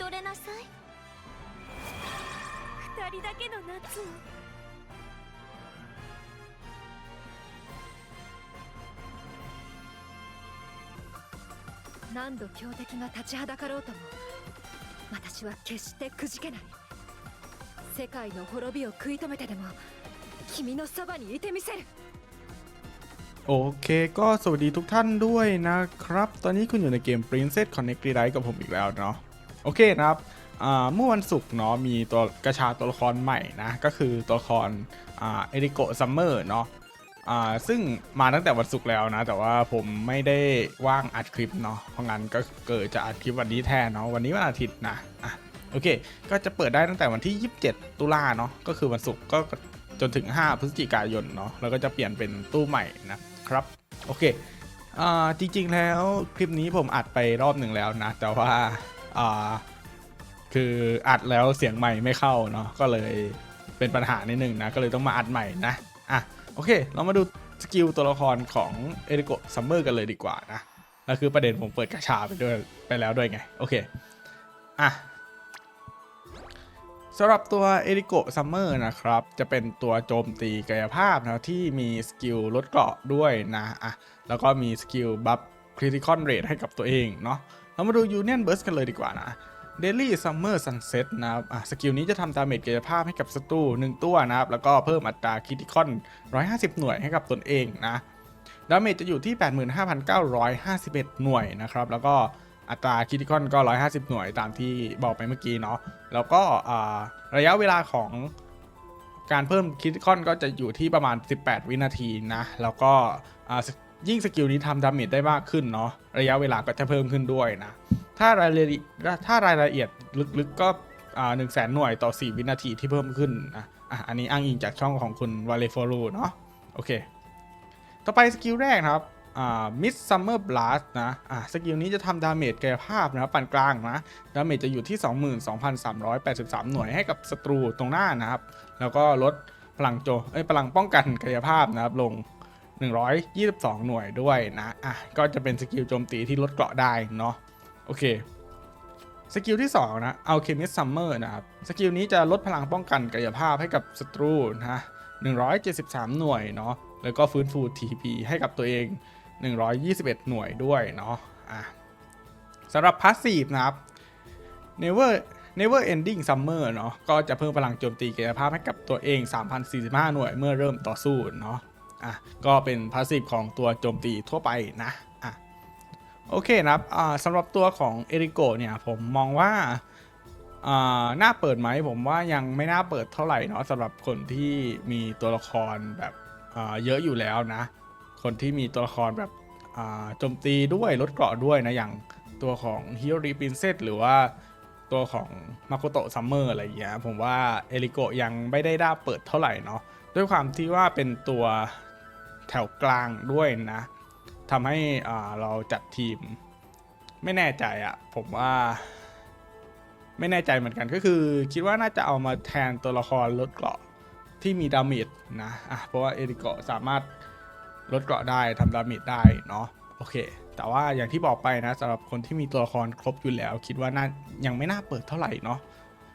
取れなさい二人だけの夏を何度強敵が立ちはだかろうとも私は決してくじけない世界の滅びを食い止めてでも君のそばにいてみせる โอเคก็สวัสดีทุกท่านด้วยนะครับ ตอนนี้คุณอยู่ในเกม Princess Connect r e d i กับผมอีกแล้วเนาะ โอเคนะครับเมื่อวันศุกร์เนาะมีตัวกระชาตัวละครใหม่นะ ก็คือตัวละครเอริโกซัมเมอร์เนาะซึ่งมาตั้งแต่วันศุกร์แล้วนะ แต่ว่าผมไม่ได้ว่างอัดคลิปเนาะเพราะงั้นก็เกิดจะอัดคลิปวันนี้แทนเนาะวันนี้วันอาทิตย์นะอะโอเค ก็จะเปิดได้ตั้งแต่วันที่ 27 ตุลาเนาะก็คือวันศุกร์ก็จนถึง 5 พฤศจิกายนเนาะแล้วก็จะเปลี่ยนเป็นตู้ใหม่นะครับโอเคอจริงๆแล้วคลิปนี้ผมอัดไปรอบหนึ่งแล้วนะ แต่ว่า คืออัดแล้วเสียงใหม่ไม่เข้าเนาะก็เลยเป็นปัญหานิดนึงนะ ก็เลยต้องมาอัดใหม่นะอะโอเค เรามาดูสกิลตัวละครของเอริโกซัมเมอร์กันเลยดีกว่านะแล้วคือประเด็นผมเปิดกระชาไปด้วยไปแล้วด้วยไง โอเคอะสำหรับตัวเอริโกซัมเมอร์นะครับ จะเป็นตัวโจมตีกายภาพนะที่มีสกิลลดเกราะด้วยนะอะแล้วก็มีสกิลบัฟคริติคอนเรทให้กับตัวเองเนาะ เรามาดูยูเนียนเบิร์สกันเลยดีกว่านะเดลี่ซัมเมอร์ซันเซ็ตนะครับสกิลนี้จะทำดาเมจกายภาพให้กับศัตรู 1 ตัวนะครับ แล้วก็เพิ่มอัตราคริติคอน 150 หน่วยให้กับตนเองนะ ดาเมจจะอยู่ที่ 85,951 หน่วยนะครับ แล้วก็อัตราคริติคอนก็ 150 หน่วยตามที่บอกไปเมื่อกี้เนาะ แล้วก็ระยะเวลาของการเพิ่มคริติคอนก็จะอยู่ที่ประมาณ 18 วินาทีนะ แล้วก็ ยิ่งสกิลนี้ทำดาเมจได้มากขึ้นเนาะระยะเวลาก็จะเพิ่มขึ้นด้วยนะ ถ้ารายละเอียดถ้ารายละเอียดลึกๆก็หนึ่งแสนหน่วยต่อ 4 วินาทีที่เพิ่มขึ้นนะอะอันนี้อ้างอิงจากช่องของคุณวาเลฟอรูเนาะโอเค ต่อไปสกิลแรกครับอ่า Mid Summer Blast นะอ่าสกิลนี้จะทำดาเมจกายภาพนะปานกลางนะ ดาเมจจะอยู่ที่ 22,383 หน่วยให้กับศัตรูตรงหน้านะครับ แล้วก็ลดพลังโจเอ้ยพลังป้องกันกายภาพนะครับลง 122 หน่วยด้วยนะ อะ ก็จะเป็นสกิลโจมตีที่ลดเกราะได้เนาะ โอเค สกิลที่ 2 นะ Alchemist Summer นะครับ สกิลนี้จะลดพลังป้องกันกายภาพให้กับศัตรูนะ173 หน่วยเนาะ แล้วก็ฟื้นฟู TP ให้กับตัวเอง 121 หน่วยด้วยเนาะ อะสำหรับพาสซีฟนะครับ Never Never Ending Summer เนาะ ก็จะเพิ่มพลังโจมตีกายภาพให้กับตัวเอง 3,045 หน่วยเมื่อเริ่มต่อสู้เนาะ อะก็เป็นพาสซีฟของตัวโจมตีทั่วไปนะอะโอเคนะครับอ่าสำหรับตัวของเอริโกเนี่ยผมมองว่าอ่าน่าเปิดไหมผมว่ายังไม่น่าเปิดเท่าไหร่เนาะสำหรับคนที่มีตัวละครแบบอ่าเยอะอยู่แล้วนะ คนที่มีตัวละครแบบอ่าโจมตีด้วยลดเกราะด้วยนะอย่างตัวของฮิโอริปรินเซสหรือว่าตัวของมาโกโตะซัมเมอร์อะไรอย่างเงี้ยผมว่าเอริโกยังไม่ได้น่าเปิดเท่าไหร่เนาะด้วยความที่ว่าเป็นตัว แถวกลางด้วยนะทำให้อ่าเราจัดทีมไม่แน่ใจอะผมว่าไม่แน่ใจเหมือนกันก็คือ คิดว่าน่าจะเอามาแทนตัวละครลดเกราะที่มีดาเมจนะอะเพราะว่าเอริโกะสามารถลดเกราะได้ทำดาเมจได้เนาะโอเค แต่ว่าอย่างที่บอกไปนะสำหรับคนที่มีตัวละครครบอยู่แล้ว คิดว่าน่ายังไม่น่าเปิดเท่าไหร่เนาะ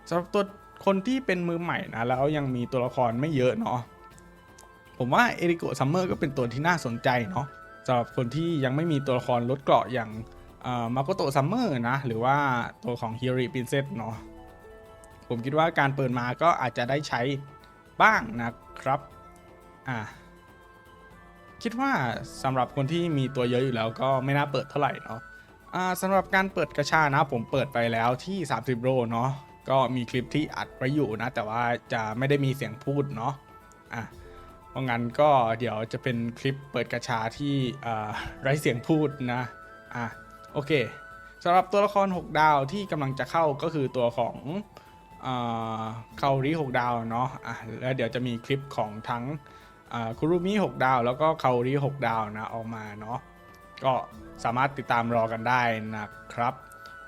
สำหรับตัวคนที่เป็นมือใหม่นะแล้วยังมีตัวละครไม่เยอะเนาะ ผมว่าเอริโกะซัมเมอร์ก็เป็นตัวที่น่าสนใจเนาะสำหรับคนที่ยังไม่มีตัวละครลดเกราะอย่างมาโกโตซัมเมอร์นะ หรือว่าตัวของฮิริปรินเซสเนาะผมคิดว่าการเปิดมาก็อาจจะได้ใช้บ้างนะครับ อ่า คิดว่าสำหรับคนที่มีตัวเยอะอยู่แล้วก็ไม่น่าเปิดเท่าไหร่เนาะอ่าสำหรับการเปิดกระชานะ ผมเปิดไปแล้วที่ 30 โรเนาะก็มีคลิปที่อัดไว้อยู่นะ แต่ว่าจะไม่ได้มีเสียงพูดเนาะอะ ราะงั้นก็เดี๋ยวจะเป็นคลิปเปิดกระชาที่ไร้เสียงพูดนะอะโอเคสำหรับตัวละคร 6 ดาวที่กำลังจะเข้าก็คือตัวของคาริ6ดาวเนาะอะแล้วเดี๋ยวจะมีคลิปของทั้งคุรุมิ6ดาว แล้วก็คาริ6ดาวนะออกมาเนาะก็สามารถติดตามรอกันได้นะครับ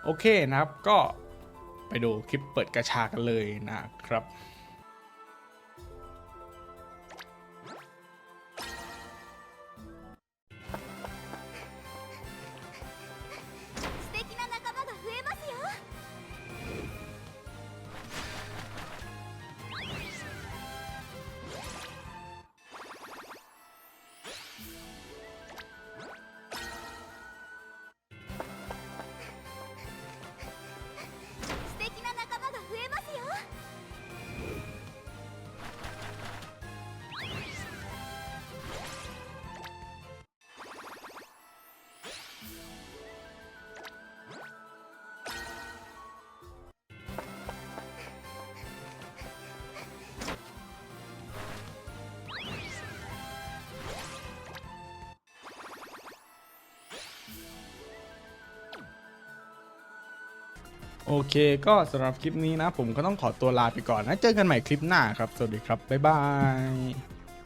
โอเคนะครับก็ไปดูคลิปเปิดกระชากันเลยนะครับ โอเค ก็สำหรับคลิปนี้นะ ผมก็ต้องขอตัวลาไปก่อนนะ เจอกันใหม่คลิปหน้าครับ สวัสดีครับ บ๊ายบาย